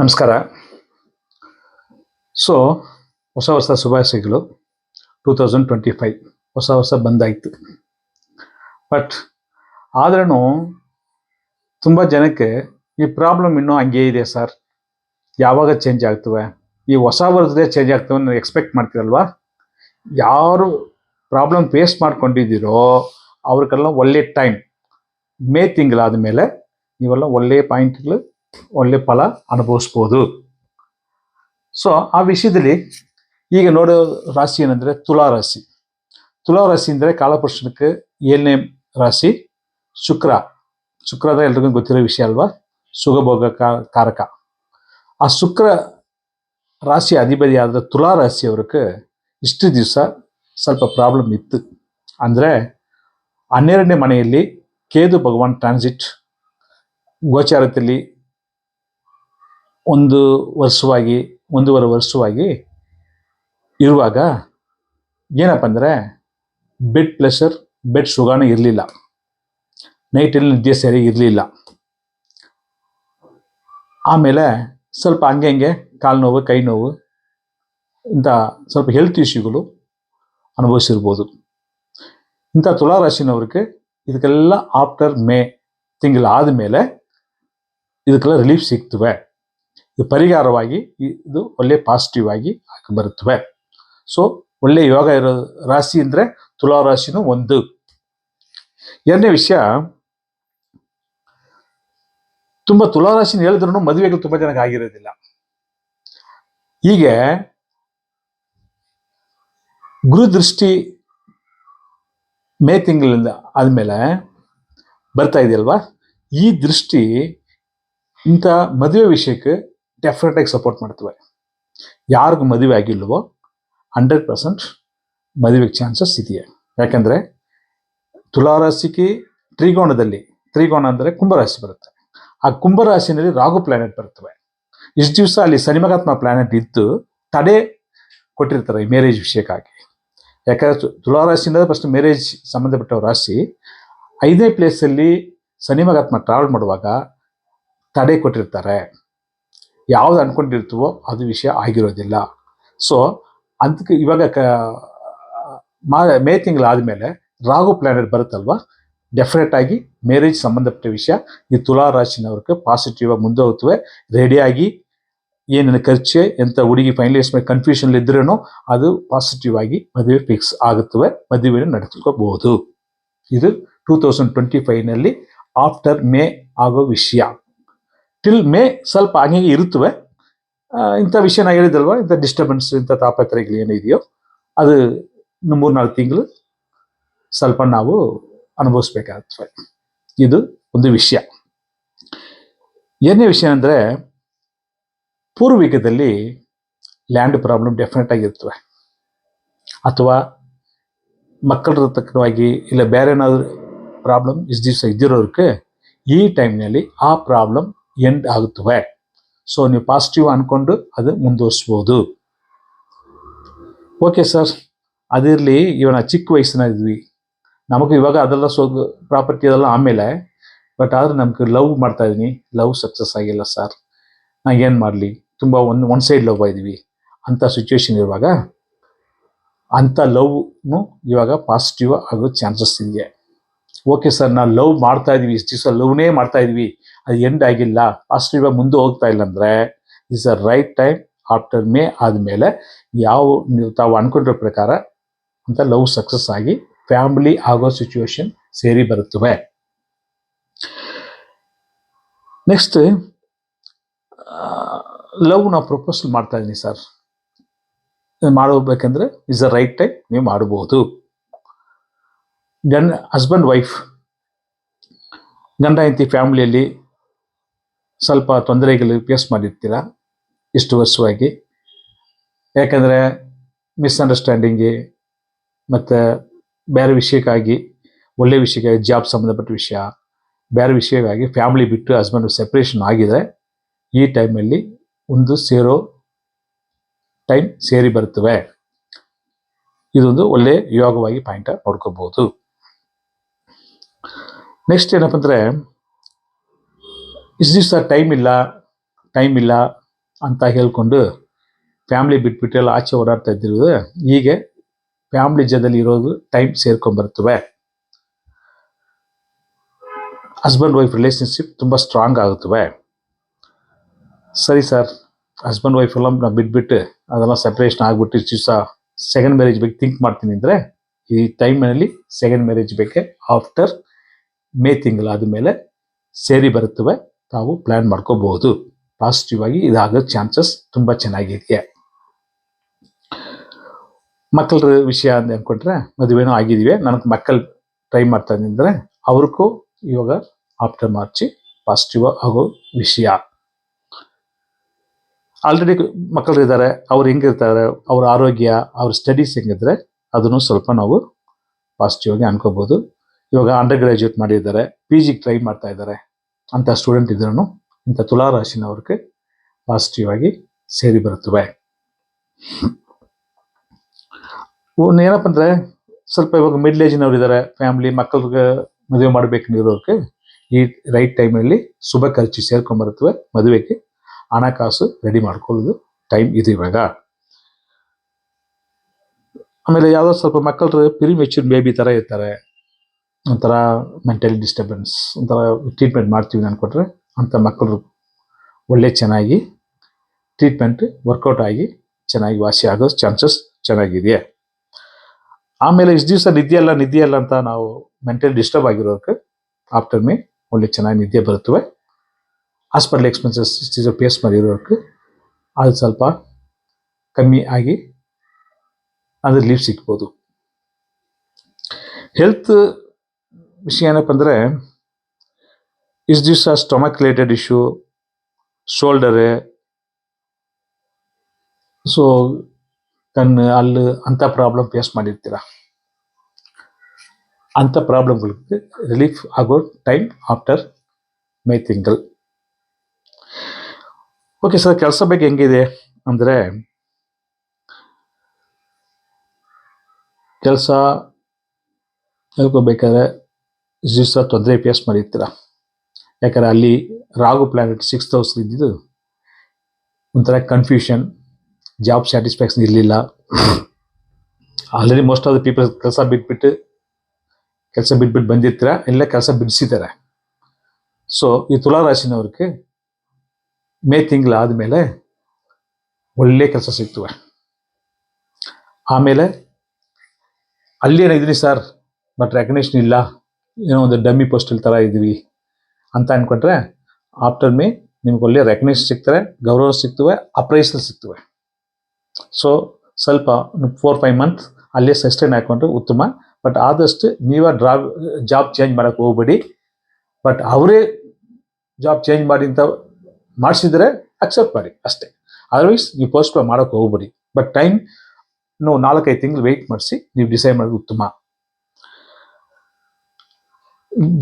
ನಮಸ್ಕಾರ. ಸೊ ಹೊಸ ಹೊಸ ಶುಭಾಶಯಗಳು. ಟೂ ತೌಸಂಡ್ ಟ್ವೆಂಟಿ ಫೈವ್ ಹೊಸ ಹೊಸ ಬಂದಾಯಿತು. ಬಟ್ ಆದ್ರೂ ತುಂಬ ಜನಕ್ಕೆ ಈ ಪ್ರಾಬ್ಲಮ್ ಇನ್ನೂ ಹಂಗೆ ಇದೆ ಸರ್ ಯಾವಾಗ ಚೇಂಜ್ ಆಗ್ತವೆ? ಈ ಹೊಸ ವರ್ಷದೇ ಚೇಂಜ್ ಆಗ್ತವೆ ನೀವು ಎಕ್ಸ್ಪೆಕ್ಟ್ ಮಾಡ್ತೀರಲ್ವಾ? ಯಾರು ಪ್ರಾಬ್ಲಮ್ ಫೇಸ್ ಮಾಡ್ಕೊಂಡಿದ್ದೀರೋ ಅವ್ರಿಗೆಲ್ಲ ಒಳ್ಳೆ ಟೈಮ್ ಮೇ ತಿಂಗಳಾದ ಮೇಲೆ ನೀವೆಲ್ಲ ಒಳ್ಳೆಯ ಪಾಯಿಂಟ್ಗಳು ಒಳ್ಳೆ ಫಲ ಅನುಭವಿಸ್ಬೋದು. ಸೊ ಆ ವಿಷಯದಲ್ಲಿ ಈಗ ನೋಡೋ ರಾಶಿ ಏನಂದ್ರೆ ತುಲಾ ರಾಶಿ. ತುಲಾ ರಾಶಿ ಅಂದರೆ ಕಾಲಪುರುಷನಕ್ಕೆ ಏಳನೇ ರಾಶಿ ಶುಕ್ರ. ಶುಕ್ರದ ಎಲ್ರಿಗೂ ಗೊತ್ತಿರೋ ವಿಷಯ ಅಲ್ವಾ? ಸುಗಭೋಗ ಕಾರಕ. ಆ ಶುಕ್ರ ರಾಶಿ ಅಧಿಪತಿ ಆದ ತುಲಾ ರಾಶಿಯವ್ರಿಗೆ ಇಷ್ಟು ದಿವಸ ಸ್ವಲ್ಪ ಪ್ರಾಬ್ಲಮ್ ಇತ್ತು. ಅಂದರೆ ಹನ್ನೆರಡನೇ ಮನೆಯಲ್ಲಿ ಕೇದು ಭಗವಾನ್ ಟ್ರಾನ್ಸಿಟ್ ಗೋಚಾರದಲ್ಲಿ ಒಂದು ವರ್ಷವಾಗಿ, ಒಂದೂವರೆ ವರ್ಷವಾಗಿ ಇರುವಾಗ ಏನಪ್ಪ ಅಂದರೆ ಬೆಡ್ ಪ್ಲೆಷರ್ ಬೆಡ್ ಸುಗಾಣ ಇರಲಿಲ್ಲ. ನೈಟಲ್ಲಿ ನಿದ್ದೆ ಸರಿಯಾಗಿ ಇರಲಿಲ್ಲ. ಆಮೇಲೆ ಸ್ವಲ್ಪ ಹಂಗೆ ಹಂಗೆ ಕಾಲು ನೋವು, ಕೈ ನೋವು ಇಂಥ ಸ್ವಲ್ಪ ಹೆಲ್ತ್ ಇಶ್ಯೂಗಳು ಅನುಭವಿಸಿರ್ಬೋದು. ಇಂಥ ತುಲಾರಾಶಿನವ್ರಿಗೆ ಇದಕ್ಕೆಲ್ಲ ಆಫ್ಟರ್ ಮೇ ತಿಂಗಳಾದ ಮೇಲೆ ಇದಕ್ಕೆಲ್ಲ ರಿಲೀಫ್ ಸಿಗ್ತವೆ ಇದು ಪರಿಹಾರವಾಗಿ ಇದು ಒಳ್ಳೆ ಪಾಸಿಟಿವ್ ಆಗಿ ಬರುತ್ತವೆ. ಸೊ ಒಳ್ಳೆ ಯೋಗ ಇರೋ ರಾಶಿ ಅಂದರೆ ತುಲಾ ರಾಶಿನೂ ಒಂದು. ಎರಡನೇ ವಿಷಯ, ತುಂಬ ತುಲಾ ರಾಶಿನ ಹೇಳಿದ್ರು ಮದುವೆಗಳು ತುಂಬ ಜನಕ್ಕೆ ಆಗಿರೋದಿಲ್ಲ. ಹೀಗೆ, ಗುರು ದೃಷ್ಟಿ ಮೇ ತಿಂಗಳಿಂದ ಆದಮೇಲೆ ಬರ್ತಾ ಇದೆಯಲ್ವಾ? ಈ ದೃಷ್ಟಿ ಇಂಥ ಮದುವೆ ವಿಷಯಕ್ಕೆ ಡೆಫಿನೆಟ್ ಆಗಿ ಸಪೋರ್ಟ್ ಮಾಡ್ತವೆ. ಯಾರಿಗೂ ಮದುವೆ ಆಗಿಲ್ವೋ ಹಂಡ್ರೆಡ್ ಪರ್ಸೆಂಟ್ ಮದುವೆಗೆ ಚಾನ್ಸಸ್ ಇದೆಯಾ. ಯಾಕಂದರೆ ತುಲಾರಾಶಿಗೆ ತ್ರಿಕೋಣದಲ್ಲಿ ತ್ರಿಗೋಣ ಅಂದರೆ ಕುಂಭರಾಶಿ ಬರುತ್ತೆ. ಆ ಕುಂಭರಾಶಿನಲ್ಲಿ ರಾಹು ಪ್ಲಾನೆಟ್ ಬರುತ್ತವೆ. ಇಷ್ಟು ದಿವಸ ಅಲ್ಲಿ ಸನಿಮಗಾತ್ಮ ಪ್ಲಾನೆಟ್ ಇದ್ದು ತಡೆ ಕೊಟ್ಟಿರ್ತಾರೆ ಈ ಮ್ಯಾರೇಜ್ ವಿಷಯಕ್ಕಾಗಿ. ಯಾಕಂದ್ರೆ ತುಲಾರಾಶಿಯಿಂದ ಫಸ್ಟ್ ಮ್ಯಾರೇಜ್ ಸಂಬಂಧಪಟ್ಟ ರಾಶಿ ಐದನೇ ಪ್ಲೇಸಲ್ಲಿ ಸನಿಮಗಾತ್ಮ ಟ್ರಾವೆಲ್ ಮಾಡುವಾಗ ತಡೆ ಕೊಟ್ಟಿರ್ತಾರೆ. ಯಾವ್ದು ಅನ್ಕೊಂಡಿರ್ತೀವೋ ಅದು ವಿಷಯ ಆಗಿರೋದಿಲ್ಲ. ಸೊ ಅದಕ್ಕೆ ಇವಾಗ ಕ, ಮಾ, ಮೇ ತಿಂಗಳಾದಮೇಲೆ ರಾಹು ಪ್ಲಾನೆಟ್ ಬರುತ್ತಲ್ವಾ? ಡೆಫಿನೆಟ್ ಆಗಿ ಮ್ಯಾರೇಜ್ ಸಂಬಂಧಪಟ್ಟ ವಿಷಯ ಈ ತುಲಾ ರಾಶಿನವ್ರಿಗೆ ಪಾಸಿಟಿವ್ ಆಗಿ ಮುಂದೆ ಹೋಗ್ತವೆ ರೆಡಿಯಾಗಿ ಏನೇನು ಖರ್ಚೆ ಎಂಥ ಹುಡುಗಿ ಫೈನಲೈಸ್ ಮೇಲೆ ಕನ್ಫ್ಯೂಷನ್ ಇದ್ರೂ ಅದು ಪಾಸಿಟಿವ್ ಆಗಿ ಮದುವೆ ಫಿಕ್ಸ್ ಆಗುತ್ತವೆ, ಮದುವೆನ ನಡೆಸ್ಕೋಬಹುದು ಇದು ಟೂ ತೌಸಂಡ್ ಟ್ವೆಂಟಿ ಫೈವ್ನಲ್ಲಿ ಆಫ್ಟರ್ ಮೇ ಆಗೋ ವಿಷಯ. ಟಿಲ್ ಮೇ ಸ್ವಲ್ಪ ಹಂಗೆ ಇರುತ್ತವೆ. ಇಂಥ ವಿಷಯ ನಾ ಹೇಳಿದಲ್ವಾ ಇಂಥ ಡಿಸ್ಟರ್ಬೆನ್ಸ್ ಇಂಥ ತಾಪತ್ರೆಗಳು ಏನಿದೆಯೋ ಅದು ಮೂರು ಮೂರ್ನಾಲ್ಕು ತಿಂಗಳು ಸ್ವಲ್ಪ ನಾವು ಅನುಭವಿಸ್ಬೇಕಾಗ್ತವೆ ಇದು ಒಂದು ವಿಷಯ. ಏನೇ ವಿಷಯ ಅಂದರೆ, ಪೂರ್ವಿಕದಲ್ಲಿ ಲ್ಯಾಂಡ್ ಪ್ರಾಬ್ಲಮ್ ಡೆಫಿನೆಟ್ ಆಗಿರ್ತವೆ. ಅಥವಾ ಮಕ್ಕಳ ತಕ್ಕವಾಗಿ ಇಲ್ಲ, ಬೇರೆ ಏನಾದರೂ ಪ್ರಾಬ್ಲಮ್ ಇಷ್ಟು ದಿವಸ ಇದ್ದಿರೋದಕ್ಕೆ ಈ ಟೈಮ್ನಲ್ಲಿ ಆ ಪ್ರಾಬ್ಲಮ್ ಎಂಡ್ ಆಗುತ್ತವೆ. ಸೊ ನೀವು ಪಾಸಿಟಿವ್ ಅನ್ಕೊಂಡು ಅದು ಮುಂದುವರಿಸ್ಬೋದು. ಓಕೆ ಸರ್ ಅದಿರಲಿ ಇವನ ಚಿಕ್ಕ ವಯಸ್ಸಿನ ಇದ್ವಿ. ನಮಗೆ ಇವಾಗ ಅದೆಲ್ಲ ಸೊ ಪ್ರಾಪರ್ಟಿ ಅದೆಲ್ಲ ಆಮೇಲೆ ಬಟ್ ಆದರೆ ನಮ್ಗೆ ಲವ್ ಮಾಡ್ತಾ ಇದೀನಿ ಲವ್ ಸಕ್ಸಸ್ ಆಗಿಲ್ಲ ಸರ್ ನಾ ಏನು ಮಾಡಲಿ? ತುಂಬ ಒಂದು ಒನ್ ಸೈಡ್ ಲವ್ ಆಗಿದ್ವಿ. ಅಂಥ ಸಿಚುವೇಶನ್ ಇರುವಾಗ ಅಂಥ ಲವ್ನು ಇವಾಗ ಪಾಸಿಟಿವ್ ಆಗೋ ಚಾನ್ಸಸ್ ಇದೆಯೇ ಓಕೆ ಸರ್ ನಾವು ಲವ್ ಮಾಡ್ತಾ ಇದೀವಿ, ಇಷ್ಟು ದಿವಸ ಲವ್ನೇ ಮಾಡ್ತಾ ಇದೀವಿ, ಅದು ಎಂಡ್ ಆಗಿಲ್ಲ ಪಾಸಿಟಿವ್ ಮುಂದೆ ಹೋಗ್ತಾ ಇಲ್ಲ ಅಂದರೆ is a right time after May ಆದಮೇಲೆ ಯಾವ, ನೀವು ತಾವು ಅನ್ಕೊಂಡಿರೋ ಪ್ರಕಾರ ಅಂತ ಲವ್ ಸಕ್ಸಸ್ ಆಗಿ ಫ್ಯಾಮಿಲಿ ಆಗೋ ಸಿಚುವೇಶನ್ ಸೇರಿ ಬರುತ್ತವೆ. ನೆಕ್ಸ್ಟ್ ಲವ್ ನಾವು ಪ್ರಪೋಸಲ್ ಮಾಡ್ತಾ ಇದ್ದೀನಿ ಸರ್. ಮಾಡಬೇಕಂದ್ರೆ ಇಸ್ ಅ ರೈಟ್ ಟೈಮ್ ನೀವು ಮಾಡಬಹುದು ಗಂಡ ಹಸ್ಬೆಂಡ್ ವೈಫ್ ಗಂಡ, ಹೆಂಡತಿ ಫ್ಯಾಮಿಲಿಯಲ್ಲಿ ಸ್ವಲ್ಪ ತೊಂದರೆಗಳು ಫೇಸ್ ಮಾಡಿರ್ತೀರ? ಇಷ್ಟು ವರ್ಷವಾಗಿ. ಯಾಕಂದರೆ ಮಿಸ್ಅಂಡರ್ಸ್ಟ್ಯಾಂಡಿಂಗಿ ಮತ್ತು ಬೇರೆ ವಿಷಯಕ್ಕಾಗಿ, ಒಳ್ಳೆ ವಿಷಯಕ್ಕಾಗಿ ಜಾಬ್ ಸಂಬಂಧಪಟ್ಟ ವಿಷಯ, ಬೇರೆ ವಿಷಯಕ್ಕಾಗಿ ಫ್ಯಾಮಿಲಿ ಬಿಟ್ಟು ಹಸ್ಬೆಂಡ್ ಸೆಪ್ರೇಷನ್ ಆಗಿದೆ ಈ ಟೈಮಲ್ಲಿ ಒಂದು ಸೇರೋ ಟೈಮ್ ಸೇರಿ ಬರುತ್ತವೆ. ಇದೊಂದು ಒಳ್ಳೆ ಯೋಗವಾಗಿ ಪಾಯಿಂಟ್ ನೋಡ್ಕೋಬಹುದು ನೆಕ್ಸ್ಟ್ ಏನಪ್ಪ ಅಂದರೆ ಇಷ್ಟು ದಿವಸ ಟೈಮ್ ಇಲ್ಲ ಟೈಮ್ ಇಲ್ಲ ಅಂತ ಹೇಳ್ಕೊಂಡು ಫ್ಯಾಮ್ಲಿ ಬಿಟ್ಬಿಟ್ಟು ಎಲ್ಲ ಆಚೆ ಓಡಾಡ್ತಾ ಇದ್ದಿರೋದು, ಹೀಗೆ ಫ್ಯಾಮ್ಲಿ ಜೊತೆಲಿ ಇರೋದು ಟೈಮ್ ಸೇರ್ಕೊಂಡ್ಬರ್ತವೆ ಹಸ್ಬೆಂಡ್ ವೈಫ್ ರಿಲೇಷನ್ಶಿಪ್ ತುಂಬ ಸ್ಟ್ರಾಂಗ್ ಆಗುತ್ತವೆ. ಸರಿ ಸರ್ ಹಸ್ಬೆಂಡ್ ವೈಫ್ ಎಲ್ಲ ನಾವು ಬಿಟ್ಬಿಟ್ಟು ಅದೆಲ್ಲ ಸೆಪ್ರೇಷನ್ ಆಗಿಬಿಟ್ಟು ಇಷ್ಟು ದಿವಸ ಸೆಕೆಂಡ್ ಮ್ಯಾರೇಜ್ ಬಗ್ಗೆ ಥಿಂಕ್ ಮಾಡ್ತೀನಿ ಅಂದರೆ, ಈ ಟೈಮ್ನಲ್ಲಿ ಸೆಕೆಂಡ್ ಮ್ಯಾರೇಜ್ ಬೇಕೆ ಆಫ್ಟರ್ ಮೇ ತಿಂಗಳಾದ ಮೇಲೆ ಸೇರಿ ಬರುತ್ತವೆ. ತಾವು ಪ್ಲ್ಯಾನ್ ಮಾಡ್ಕೋಬಹುದು. ಪಾಸಿಟಿವ್ ಆಗಿ ಇದಾಗೋ ಚಾನ್ಸಸ್ ತುಂಬ ಚೆನ್ನಾಗಿದೆ ಮಕ್ಕಳ ವಿಷಯ ಅಂತ ಅಂದ್ಕೊಂಡ್ರೆ ಮದುವೆನೂ ಆಗಿದೀವಿ ನನಗೆ ಮಕ್ಕಳು ಟ್ರೈ ಮಾಡ್ತಾ ಇದ್ದರೆ ಅವ್ರಿಗೂ ಇವಾಗ ಆಫ್ಟರ್ ಮಾರ್ಚ್ ಪಾಸಿಟಿವ್ ಆಗೋ ವಿಷಯ. ಆಲ್ರೆಡಿ ಮಕ್ಕಳು ಇದ್ದಾರೆ ಅವ್ರು ಹೆಂಗಿರ್ತಾರೆ ಅವ್ರ ಆರೋಗ್ಯ, ಅವ್ರ ಸ್ಟಡೀಸ್ ಹೆಂಗಿದ್ರೆ ಅದನ್ನು ಸ್ವಲ್ಪ ನಾವು ಪಾಸಿಟಿವ್ ಆಗಿ ಅನ್ಕೋಬಹುದು. ಇವಾಗ ಅಂಡರ್ ಗ್ರಾಜ್ಯುಯೇಟ್ ಮಾಡಿದ್ದಾರೆ ಪಿ ಜಿಗೆ ಟ್ರೈ ಮಾಡ್ತಾ ಇದ್ದಾರೆ ಅಂತ ಸ್ಟೂಡೆಂಟ್ ಇದ್ರೂ ಇಂಥ ತುಲಾ ರಾಶಿನವ್ರಿಗೆ ಪಾಸಿಟಿವ್ ಆಗಿ ಸೇರಿ ಬರುತ್ತವೆ. ಏನಪ್ಪ ಅಂದರೆ ಸ್ವಲ್ಪ ಇವಾಗ ಮಿಡ್ಲ್ ಏಜಿನವ್ರು ಇದ್ದಾರೆ ಫ್ಯಾಮಿಲಿ ಮಕ್ಕಳಿಗೆ ಮದುವೆ ಮಾಡ್ಬೇಕಂದಿರೋರ್ಗೆ ಈ ರೈಟ್ ಟೈಮಲ್ಲಿ ಶುಭ ಖರ್ಚು ಸೇರ್ಕೊಂಡ್ಬರುತ್ತವೆ ಮದುವೆಗೆ ಹಣಕಾಸು ರೆಡಿ ಮಾಡ್ಕೊಳ್ಳೋದು ಟೈಮ್ ಇದು ಇವಾಗ. ಆಮೇಲೆ ಯಾವುದೋ ಸ್ವಲ್ಪ ಮಕ್ಕಳು ಪ್ರಿ ಮೆಚೂರ್ ಬೇಬಿ ಥರ ಇರ್ತಾರೆ ಒಂಥರ ಮೆಂಟಲಿ ಡಿಸ್ಟರ್ಬೆನ್ಸ್ ಒಂಥರ ಟ್ರೀಟ್ಮೆಂಟ್ ಮಾಡ್ತೀವಿ ಅನ್ಕೊಟ್ರೆ ಅಂಥ ಮಕ್ಕಳು ಒಳ್ಳೆ ಚೆನ್ನಾಗಿ ಟ್ರೀಟ್ಮೆಂಟ್ ವರ್ಕೌಟ್ ಆಗಿ ಚೆನ್ನಾಗಿ ವಾಸಿ ಆಗೋ ಚಾನ್ಸಸ್ ಚೆನ್ನಾಗಿದೆ ಆಮೇಲೆ ಇಷ್ಟು ದಿವಸ ನಿದ್ದೆ ಅಲ್ಲ ನಿದ್ದೆ ಅಲ್ಲ ಅಂತ ನಾವು ಮೆಂಟಲಿ ಡಿಸ್ಟರ್ಬ್ ಆಗಿರೋದಕ್ಕೆ ಆಫ್ಟರ್ ಮೇ ಒಳ್ಳೆ ಚೆನ್ನಾಗಿ ನಿದ್ದೆ ಬರುತ್ತವೆ. ಹಾಸ್ಪಿಟಲ್ ಎಕ್ಸ್ಪೆನ್ಸಸ್ ಪೇಸ್ ಮಾಡಿರೋದಕ್ಕೆ ಅದು ಸ್ವಲ್ಪ ಕಮ್ಮಿ ಆಗಿ ಅದ್ರ ಲೀವ್ ಸಿಗ್ಬೋದು. ಹೆಲ್ತ್ ವಿಷಯ ಏನಪ್ಪ ಅಂದರೆ is this a stomach related issue shoulder so ಕಣ್ಣು, ಹಲ್ಲು, ಅಂಥ ಪ್ರಾಬ್ಲಮ್ ಫೇಸ್ ಮಾಡಿರ್ತೀರ. ಅಂಥ ಪ್ರಾಬ್ಲಮ್ಗಳಿಗೆ ರಿಲೀಫ್ ಆಗೋ ಟೈಮ್ ಆಫ್ಟರ್ ಮೇ ತಿಂಗಳು ಓಕೆ ಸರ್, ಕೆಲಸ ಬಗ್ಗೆ ಹೆಂಗಿದೆ ಅಂದರೆ, ಕೆಲಸ ಹೇಳ್ಕೋಬೇಕಾದ್ರೆ ದಿವಸ ತೊಂದರೆ ಫೇಸ್ ಮಾಡಿರ್ತೀರ? ಯಾಕಂದರೆ ಅಲ್ಲಿ ರಾಗು ಪ್ಲಾನೆಟ್ ಸಿಕ್ಸ್ ಹೌಸ್ ಇದ್ದಿದ್ದು ಒಂಥರ ಕನ್ಫ್ಯೂಷನ್ ಜಾಬ್ ಸ್ಯಾಟಿಸ್ಫ್ಯಾಕ್ಷನ್ ಇರಲಿಲ್ಲ. Already most of the people ಕೆಲಸ ಬಿಟ್ಬಿಟ್ಟು ಕೆಲಸ ಬಿಟ್ಬಿಟ್ಟು ಬಂದಿರ್ತೀರ? ಎಲ್ಲ ಕೆಲಸ ಬಿಡಿಸಿದ್ದಾರೆ ಸೊ ಈ ತುಲಾರಾಶಿನವ್ರಿಗೆ ಮೇ ತಿಂಗಳಾದಮೇಲೆ ಒಳ್ಳೆ ಕೆಲಸ ಸಿಗ್ತವೆ. ಆಮೇಲೆ ಅಲ್ಲಿ ಏನಾಗಿದ್ರಿ ಸರ್ ಬಟ್ ರೆಕಗ್ನೇಷನ್ ಇಲ್ಲ. ಏನೋ ಒಂದು ಡಮ್ಮಿ ಪೋಸ್ಟಲ್ ಥರ ಇದ್ವಿ ಅಂತ ಅಂದ್ಕೊಂಡ್ರೆ ಆಫ್ಟರ್ ಮೇ ನಿಮ್ಗೆ ಒಳ್ಳೆ ರೆಕಗ್ನೇಷನ್ ಸಿಗ್ತಾರೆ ಗೌರವ ಸಿಗ್ತವೆ ಅಪ್ರೈಸಲ್ ಸಿಗ್ತವೆ. ಸೊ ಸ್ವಲ್ಪ ಫೋರ್ ಫೈವ್ ಮಂತ್ ಅಲ್ಲೇ ಸಸ್ಟೈನ್ ಹಾಕೊಂಡ್ರೆ ಉತ್ತಮ. ಬಟ್ ಆದಷ್ಟು ನೀವೇ ಡ್ರಾ ಜಾಬ್ ಚೇಂಜ್ ಮಾಡೋಕ್ಕೆ ಹೋಗ್ಬೇಡಿ. ಬಟ್ ಅವರೇ ಜಾಬ್ ಚೇಂಜ್ ಮಾಡಿ ಅಂತ ಮಾಡಿಸಿದರೆ ಅಕ್ಸೆಪ್ಟ್ ಮಾಡಿ ಅಷ್ಟೇ. ಅದರ್ವೈಸ್ ನೀವು ಪೋಸ್ಟ್ ಮಾಡೋಕ್ಕೆ ಹೋಗ್ಬೇಡಿ. ಬಟ್ ಟೈಮ್ ನೀವು ನಾಲ್ಕೈದು ತಿಂಗಳು ವೆಯ್ಟ್ ಮಾಡಿಸಿ, ನೀವು ಡಿಸೈಡ್ ಮಾಡೋದು ಉತ್ತಮ.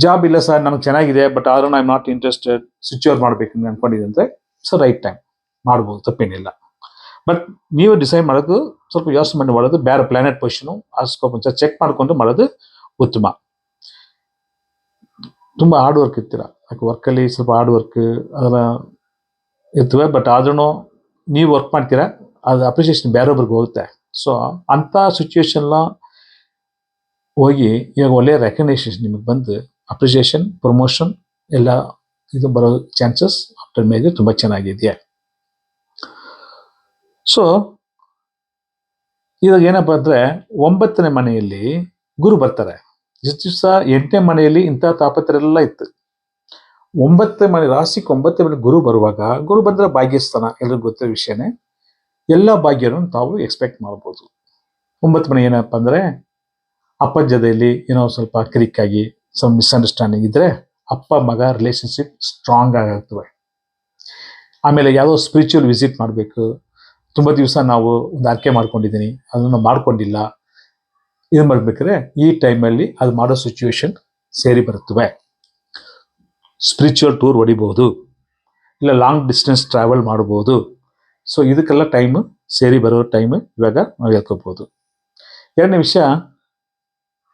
ಜಾಬ್ ಇಲ್ಲ ಸರ್, ನಮ್ಗೆ ಚೆನ್ನಾಗಿದೆ ಬಟ್ ಆದ್ರೂ ಐ ನಾಟ್ ಇಂಟ್ರೆಸ್ಟೆಡ್ ಸಿಕ್ಯೂರ್ ಮಾಡಬೇಕು ಅನ್ಕೊಂಡಿದ್ದೆ ಅಂದರೆ ಸೊ ರೈಟ್ ಟೈಮ್ ಮಾಡ್ಬೋದು, ತಪ್ಪೇನಿಲ್ಲ. ಬಟ್ ನೀವು ಡಿಸೈಡ್ ಮಾಡೋದು, ಸ್ವಲ್ಪ ಯೋಚನೆ ಮಾಡಿ ಮಾಡೋದು, ಬೇರೆ ಪ್ಲಾನೆಟ್ ಪೊಸಿಷನು ಆ ಸ್ಕೋಪ್ ಒಂದ್ಸಲ ಚೆಕ್ ಮಾಡಿಕೊಂಡು ಮಾಡೋದು ಉತ್ತಮ. ತುಂಬ ಹಾರ್ಡ್ ವರ್ಕ್ ಇರ್ತೀರ. ಯಾಕೆ ವರ್ಕಲ್ಲಿ ಸ್ವಲ್ಪ ಹಾರ್ಡ್ ವರ್ಕ್ ಅದೆಲ್ಲ ಇರ್ತವೆ ಬಟ್ ಆದ್ರೂ ನೀವು ವರ್ಕ್ ಮಾಡ್ತೀರಾ, ಅದು ಅಪ್ರಿಷಿಯೇಷನ್ ಬೇರೊಬ್ರಿಗೆ ಹೋಗುತ್ತೆ. ಸೊ ಅಂಥ ಸಿಚುವೇಶನ್ನ ಹೋಗಿ ಇವಾಗ ಒಳ್ಳೆಯ ರೆಕಗ್ನೇಷನ್ ನಿಮಗೆ ಬಂದು ಅಪ್ರಿಷಿಯೇಷನ್ ಪ್ರಮೋಷನ್ ಎಲ್ಲ ಇದು ಬರೋ ಚಾನ್ಸಸ್ ಆಫ್ಟರ್ ಮೇಲೆ ತುಂಬ ಚೆನ್ನಾಗಿದೆಯಾ? ಸೊ ಇವಾಗ ಏನಪ್ಪ ಅಂದರೆ ಒಂಬತ್ತನೇ ಮನೆಯಲ್ಲಿ ಗುರು ಬರ್ತಾರೆ. ಇಷ್ಟು ದಿವಸ ಎಂಟನೇ ಮನೆಯಲ್ಲಿ ಇಂಥ ತಾಪತ್ರ ಎಲ್ಲ ಇತ್ತು. ಒಂಬತ್ತನೇ ಮನೆ, ರಾಶಿಗೆ ಒಂಬತ್ತನೇ ಮನೆ ಗುರು ಬರುವಾಗ ಗುರು ಬಂದ್ರೆ ಭಾಗ್ಯಸ್ಥಾನ ಎಲ್ಲರಿಗೂ ಗೊತ್ತಿರೋ ವಿಷಯನೇ. ಎಲ್ಲ ಭಾಗ್ಯನೂ ತಾವು ಎಕ್ಸ್ಪೆಕ್ಟ್ ಮಾಡ್ಬೋದು. ಒಂಬತ್ತು ಮನೆ ಏನಪ್ಪ ಅಂದರೆ ಅಪ್ಪಜ್ಜದಲ್ಲಿ ಏನೋ ಸ್ವಲ್ಪ ಕಿರಿಕಾಗಿ ಸ್ವಲ್ಪ ಮಿಸ್ಅಂಡರ್ಸ್ಟ್ಯಾಂಡಿಂಗ್ ಇದ್ರೆ ಅಪ್ಪ ಮಗ ರಿಲೇಶನ್ಶಿಪ್ ಸ್ಟ್ರಾಂಗ್ ಆಗಿರ್ತವೆ ಆಮೇಲೆ ಯಾವುದೋ ಸ್ಪಿರಿಚುವಲ್ ವಿಸಿಟ್ ಮಾಡಬೇಕು. ತುಂಬ ದಿವಸ ನಾವು ಒಂದು ಆಯ್ಕೆ ಮಾಡ್ಕೊಂಡಿದ್ದೀನಿ, ಅದನ್ನು ಮಾಡ್ಕೊಂಡಿಲ್ಲ. ಇದು ಮಾಡ್ಬೇಕಾದ್ರೆ ಈ ಟೈಮಲ್ಲಿ ಅದು ಮಾಡೋ ಸಿಚುವೇಶನ್ ಸೇರಿ ಬರುತ್ತವೆ. ಸ್ಪಿರಿಚುವಲ್ ಟೂರ್ ಹೊಡಿಬೋದು. ಇಲ್ಲ ಲಾಂಗ್ ಡಿಸ್ಟೆನ್ಸ್ ಟ್ರಾವೆಲ್ ಮಾಡ್ಬೋದು. ಸೊ ಇದಕ್ಕೆಲ್ಲ ಟೈಮ್ ಸೇರಿ ಬರೋ ಟೈಮ್ ಇವಾಗ ನಾವು ಹೇಳ್ಕೋಬೋದು. ಎರಡನೇ ವಿಷಯ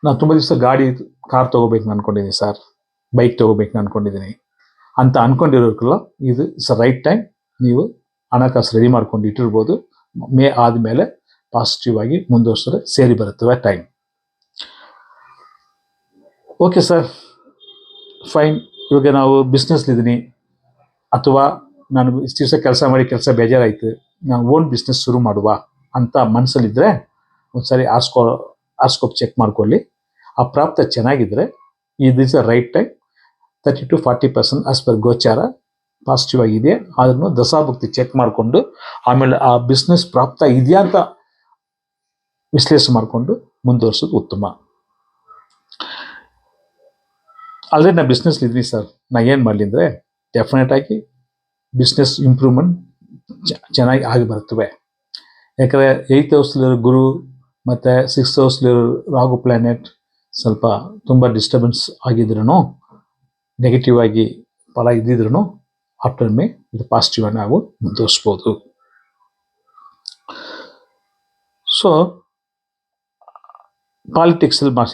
ನಾನು ತುಂಬ ದಿವಸ ಗಾಡಿ ಕಾರ್ ತೊಗೋಬೇಕು ಅನ್ಕೊಂಡಿದ್ದೀನಿ ಸರ್. ಬೈಕ್ ತೊಗೋಬೇಕು ಅನ್ಕೊಂಡಿದ್ದೀನಿ ಅಂತ ಅನ್ಕೊಂಡಿರೋಕಲ್ಲ ಇದು ಇಟ್ಸ್ ರೈಟ್ ಟೈಮ್. ನೀವು ಹಣಕಾಸು ರೆಡಿ ಮಾಡ್ಕೊಂಡು ಇಟ್ಟಿರ್ಬೋದು. ಮೇ ಆದಮೇಲೆ ಪಾಸಿಟಿವ್ ಆಗಿ ಮುಂದುವರ್ಸಿದ್ರೆ ಸೇರಿ ಬರುತ್ತವೆ ಟೈಮ್ ಓಕೆ ಸರ್ ಫೈನ್ ಇವಾಗ ನಾವು ಬಿಸ್ನೆಸ್ಲಿದ್ದೀನಿ ಅಥವಾ ನಾನು ಇಷ್ಟು ದಿವಸ ಕೆಲಸ ಮಾಡಿ ಕೆಲಸ ಬೇಜಾರಾಯಿತು. ನಾನು ಓನ್ ಬಿಸ್ನೆಸ್ ಶುರು ಮಾಡುವ ಅಂತ ಮನಸ್ಸಲ್ಲಿದ್ದರೆ ಒಂದ್ಸರಿ ಆರ್ಸ್ಕೋ ಆರ್ಸ್ಕೋಪ್ ಚೆಕ್ ಮಾಡ್ಕೊಳ್ಳಿ. ಆ ಪ್ರಾಪ್ತ ಚೆನ್ನಾಗಿದ್ದರೆ ಇದು is a right time. Thirty to forty percent as per ಗೋಚಾರ. Positive ಆಗಿದೆ. ಅದನ್ನು ದಸಾಭಕ್ತಿ ಚೆಕ್ ಮಾಡಿಕೊಂಡು, ಆಮೇಲೆ ಆ ಬಿಸ್ನೆಸ್ ಪ್ರಾಪ್ತ ಇದೆಯಾ ಅಂತ ವಿಶ್ಲೇಷಣೆ ಮಾಡಿಕೊಂಡು ಮುಂದುವರ್ಸೋದು ಉತ್ತಮ. ಆಲ್ರೆಡಿ ನಾ ಬಿಸ್ನೆಸ್ ಇದ್ವಿ ಸರ್ ನಾ ಏನು ಮಾಡಲಿ ಅಂದರೆ ಡೆಫಿನೆಟ್ ಆಗಿ ಬಿಸ್ನೆಸ್ ಇಂಪ್ರೂವ್ಮೆಂಟ್ ಚೆನ್ನಾಗಿ ಆಗಿ ಬರ್ತವೆ. ಯಾಕಂದರೆ ಏಯ್ತ್ ಹೌಸ್ಲಿರೋ ಗುರು, ಮತ್ತು ಸಿಕ್ಸ್ ಹೌಸ್ಲಿರೋ ರಾಗು ಪ್ಲ್ಯಾನೆಟ್ ಸ್ವಲ್ಪ ತುಂಬ ಡಿಸ್ಟರ್ಬೆನ್ಸ್ ಆಗಿದ್ರೂ ನೆಗೆಟಿವ್ ಆಗಿ ಫಲ ಇದ್ದಿದ್ರು ಆಫ್ಟರ್ ಮೇ ಇದು ಪಾಸಿಟಿವ್ ಆಗಿ ನಾವು ಮುಂದುವರಿಸ್ಬೋದು. ಸೊ ಪಾಲಿಟಿಕ್ಸಲ್ಲಿ ಮಾ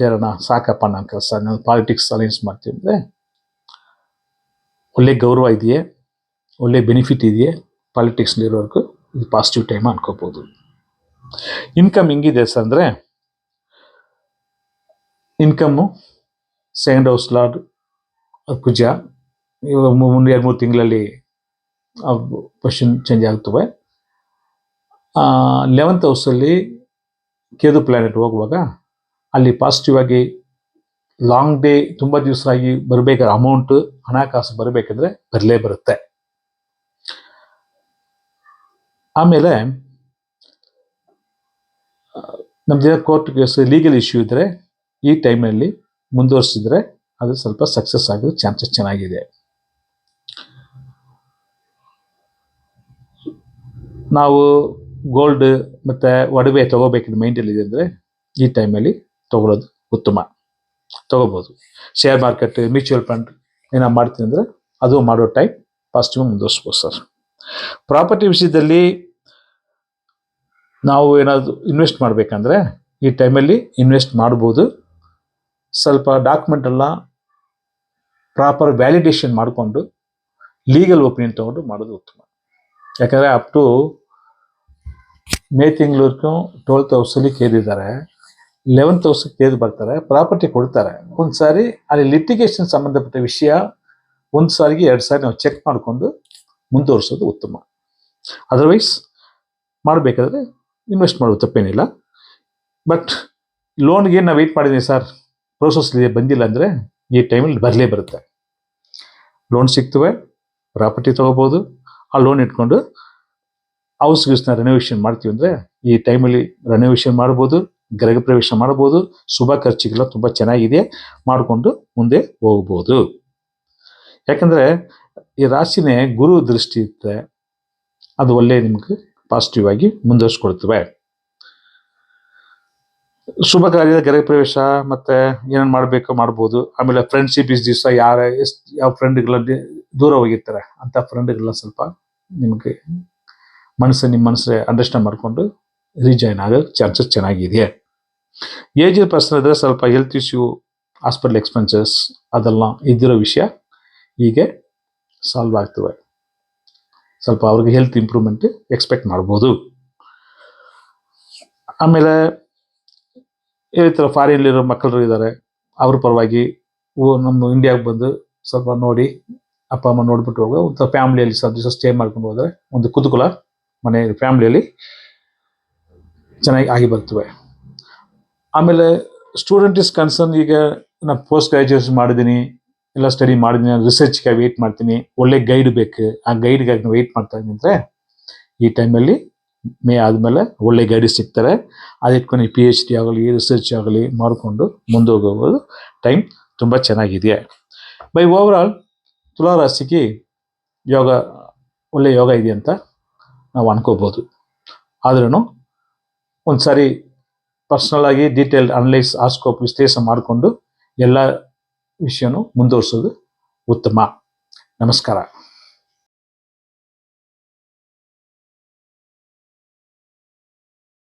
ಸಾಕಪ್ಪ ನನ್ನ ಕೆಲಸ, ನಾನು ಪಾಲಿಟಿಕ್ಸ್ ಅಲೈನ್ಸ್ ಮಾಡ್ತೀವಿ ಅಂದರೆ, ಒಳ್ಳೆ ಗೌರವ ಇದೆಯೇ, ಒಳ್ಳೆ ಬೆನಿಫಿಟ್ ಇದೆಯೇ ಪಾಲಿಟಿಕ್ಸ್ನಲ್ಲಿರೋರ್ಗೂ ಇದು ಪಾಸಿಟಿವ್ ಟೈಮ್ ಅನ್ಕೋಬೋದು. ಇನ್ಕಮ್ ಹೆಂಗಿದೆ ಸರ್ ಅಂದರೆ income second house lord Kuja ಇವಾಗ ಮುಂದೆ ಎರಡು ಮೂರು ತಿಂಗಳಲ್ಲಿ ಪೊಸಿಷನ್ ಚೇಂಜ್ ಆಗ್ತವೆ. ಲೆವೆಂತ್ ಹೌಸಲ್ಲಿ ಕೇದು ಪ್ಲ್ಯಾನೆಟ್ ಹೋಗುವಾಗ, ಅಲ್ಲಿ ಪಾಸಿಟಿವ್ ಆಗಿ ಲಾಂಗ್ ಡೇ ತುಂಬ ದಿವಸ ಆಗಿ ಬರಬೇಕಾದ್ರೆ ಅಮೌಂಟ್ ಹಣಕಾಸು ಬರಬೇಕಂದ್ರೆ ಬರಲೇ ಬರುತ್ತೆ. ಆಮೇಲೆ ನಮ್ದು ಕೋರ್ಟ್ ಕೇಸ್ ಲೀಗಲ್ ಇಶ್ಯೂ ಇದ್ದರೆ ಈ ಟೈಮಲ್ಲಿ ಮುಂದುವರಿಸಿದ್ರೆ ಅದು ಸ್ವಲ್ಪ ಸಕ್ಸಸ್ ಆಗೋ ಚಾನ್ಸಸ್ ಚೆನ್ನಾಗಿದೆ. ನಾವು ಗೋಲ್ಡ್ ಮತ್ತು ಒಡವೆ ತಗೋಬೇಕಿದ್ದ ಮೈಂಡಲ್ಲಿದೆ ಅಂದರೆ ಈ ಟೈಮಲ್ಲಿ ತೊಗೊಳೋದು ಉತ್ತಮ. ತೊಗೋಬೋದು. ಶೇರ್ ಮಾರ್ಕೆಟ್ ಮ್ಯೂಚುವಲ್ ಫಂಡ್ ಏನೋ ಮಾಡ್ತೀನಿ ಅಂದರೆ ಅದು ಮಾಡೋ ಟೈಮ್ ಪಾಸಿಟಿವ್ ಮುಂದುವರಿಸ್ಬೋದು ಸರ್. ಪ್ರಾಪರ್ಟಿ ವಿಷಯದಲ್ಲಿ ನಾವು ಏನಾದರೂ ಇನ್ವೆಸ್ಟ್ ಮಾಡಬೇಕಂದ್ರೆ ಈ ಟೈಮಲ್ಲಿ ಇನ್ವೆಸ್ಟ್ ಮಾಡ್ಬೋದು. ಸ್ವಲ್ಪ ಡಾಕ್ಯುಮೆಂಟ್ ಎಲ್ಲ ಪ್ರಾಪರ್ ವ್ಯಾಲಿಡೇಷನ್ ಮಾಡಿಕೊಂಡು ಲೀಗಲ್ ಒಪಿನಿಯನ್ ತೊಗೊಂಡು ಮಾಡೋದು ಉತ್ತಮ. ಯಾಕಂದರೆ ಅಪ್ ಟು ಮೇ ತಿಂಗಳವರೆಗೂ ಟ್ವೆಲ್ತ್ ಹೌಸಲ್ಲಿ ಕೇಳಿದ್ದಾರೆ. ಲೆವೆಂತ್ ಹೌಸ್ಗೆ ಕೇಳಿ ಬರ್ತಾರೆ ಪ್ರಾಪರ್ಟಿ ಕೊಡ್ತಾರೆ. ಒಂದು ಸಾರಿ ಅಲ್ಲಿ ಲಿಟಿಗೇಷನ್ ಸಂಬಂಧಪಟ್ಟ ವಿಷಯ ಒಂದು ಸಾರಿಗೆ ಎರಡು ಸಾರಿ ನಾವು ಚೆಕ್ ಮಾಡಿಕೊಂಡು ಮುಂದುವರಿಸೋದು ಉತ್ತಮ. ಅದರ್ವೈಸ್ ಮಾಡಬೇಕಾದ್ರೆ ಇನ್ವೆಸ್ಟ್ ಮಾಡೋದು ತಪ್ಪೇನಿಲ್ಲ. ಬಟ್ ಲೋನ್ಗೆ ನಾವು ವೆಯ್ಟ್ ಮಾಡಿದ್ದೀನಿ ಸರ್ ಪ್ರೋಸೆಸ್ ಬಂದಿಲ್ಲ ಅಂದರೆ ಈ ಟೈಮಲ್ಲಿ ಬರಲೇ ಬರುತ್ತೆ. ಲೋನ್ ಸಿಗ್ತವೆ ಪ್ರಾಪರ್ಟಿ ತೊಗೋಬೋದು. ಆ ಲೋನ್ ಇಟ್ಕೊಂಡು ಹೌಸ್ ಗೀಸ್ನ ರೆನೋವೇಷನ್ ಮಾಡ್ತೀವಿ ಅಂದರೆ ಈ ಟೈಮಲ್ಲಿ ರೆನೋವೇಷನ್ ಮಾಡ್ಬೋದು, ಗೃಹ ಪ್ರವೇಶ ಮಾಡ್ಬೋದು. ಶುಭ ಖರ್ಚಿಗೆಲ್ಲ ತುಂಬ ಚೆನ್ನಾಗಿದೆ ಮಾಡಿಕೊಂಡು ಮುಂದೆ ಹೋಗ್ಬೋದು. ಯಾಕಂದರೆ ಈ ರಾಶಿನೇ ಗುರು ದೃಷ್ಟಿ ಇರುತ್ತೆ ಅದು ಒಳ್ಳೆಯ ನಿಮಗೆ ಪಾಸಿಟಿವ್ ಆಗಿ ಮುಂದುವರಿಸ್ಕೊಡ್ತವೆ ಶುಭ ಕಾರ್ಯದ ಗೃಹ ಪ್ರವೇಶ, ಮತ್ತೆ ಏನೇನು ಮಾಡಬೇಕು ಮಾಡ್ಬೋದು. ಆಮೇಲೆ ಫ್ರೆಂಡ್ಶಿಪ್ ಇಸ್ ದಿವಸ ಯಾರ, ಎಷ್ಟು, ಯಾವ ಫ್ರೆಂಡ್ಗಳಲ್ಲಿ ದೂರ ಹೋಗಿರ್ತಾರೆ, ಅಂತ ಫ್ರೆಂಡ್ಗಳನ್ನ ಸ್ವಲ್ಪ ನಿಮಗೆ ಮನಸ್ಸು ನಿಮ್ಮ ಮನಸ್ಸು ಅಂಡರ್ಸ್ಟ್ಯಾಂಡ್ ಮಾಡಿಕೊಂಡು ರಿಜಾಯ್ನ್ ಆಗೋ ಚಾನ್ಸಸ್ ಚೆನ್ನಾಗಿದೆ ಏಜ್ ಪರ್ಸನ್ ಇದ್ರೆ ಸ್ವಲ್ಪ ಹೆಲ್ತ್ ಇಶ್ಯೂ ಹಾಸ್ಪಿಟಲ್ ಎಕ್ಸ್ಪೆನ್ಸಸ್ ಅದೆಲ್ಲ ಇದ್ದಿರೋ ವಿಷಯ ಹೀಗೆ ಸಾಲ್ವ್ ಆಗ್ತವೆ. ಸ್ವಲ್ಪ ಅವ್ರಿಗೆ ಹೆಲ್ತ್ ಇಂಪ್ರೂವ್ಮೆಂಟ್ ಎಕ್ಸ್ಪೆಕ್ಟ್ ಮಾಡ್ಬೋದು. ಆಮೇಲೆ ಈ ಥರ ಫಾರಿನ್ಲಿರೋ ಮಕ್ಕಳು ಇದ್ದಾರೆ ಅವ್ರ ಪರವಾಗಿ ನಮ್ಮ ಇಂಡಿಯಾಗೆ ಬಂದು ಸ್ವಲ್ಪ ನೋಡಿ ಅಪ್ಪ, ಅಮ್ಮ ನೋಡ್ಬಿಟ್ಟು ಹೋಗೋ, ಒಂದು ಫ್ಯಾಮ್ಲಿಯಲ್ಲಿ ಸ್ವಲ್ಪ ದಿವಸ ಸ್ಟೇ ಮಾಡ್ಕೊಂಡು ಹೋದರೆ ಒಂದು ಕುತೂಕುಲ ಮನೆ ಫ್ಯಾಮ್ಲಿಯಲ್ಲಿ ಚೆನ್ನಾಗಿ ಆಗಿ ಬರ್ತವೆ. ಆಮೇಲೆ ಸ್ಟೂಡೆಂಟ್ ಇಸ್ ಕನ್ಸರ್ನ್ ಈಗ ನಾನು ಪೋಸ್ಟ್ ಗ್ರಾಜುಯೇಷನ್ ಮಾಡಿದ್ದೀನಿ, ಎಲ್ಲ ಸ್ಟಡಿ ಮಾಡಿದ್ದೀನಿ ರಿಸರ್ಚ್ಗಾಗಿ ವೆಯ್ಟ್ ಮಾಡ್ತೀನಿ, ಒಳ್ಳೆ ಗೈಡ್ ಬೇಕು, ಆ ಗೈಡ್ಗಾಗಿ ವೆಯ್ಟ್ ಮಾಡ್ತಾ ಇದ್ದೀನಿ ಅಂದರೆ ಈ ಟೈಮಲ್ಲಿ ಮೇ ಆದಮೇಲೆ ಒಳ್ಳೆ ಗೈಡ್ ಸಿಗ್ತಾರೆ ಅದಕ್ಕೆ ಇಟ್ಕೊಂಡು ಪಿ ಎಚ್ ಡಿ ಆಗಲಿ ರಿಸರ್ಚ್ ಆಗಲಿ ಮಾಡಿಕೊಂಡು ಮುಂದೆ ಹೋಗೋದು ಟೈಮ್ ತುಂಬ ಚೆನ್ನಾಗಿದೆ. ಬೈ ಓವರ್ ಆಲ್ ತುಲಾರಾಶಿಗೆ ಯೋಗ, ಒಳ್ಳೆ ಯೋಗ ಇದೆ ಅಂತ ನಾವು ಅನ್ಕೋಬೋದು. ಆದ್ರೂ ಒಂದು ಸಾರಿ ಪರ್ಸ್ನಲ್ ಆಗಿ ಡೀಟೇಲ್ ಅನಲೈಸ್ ಆಸ್ಕೋಪ್ ವಿಶ್ಲೇಷಣೆ ಮಾಡಿಕೊಂಡು ಎಲ್ಲ ವಿಷಯನೂ ಮುಂದುವರಿಸೋದು ಉತ್ತಮ. ನಮಸ್ಕಾರ.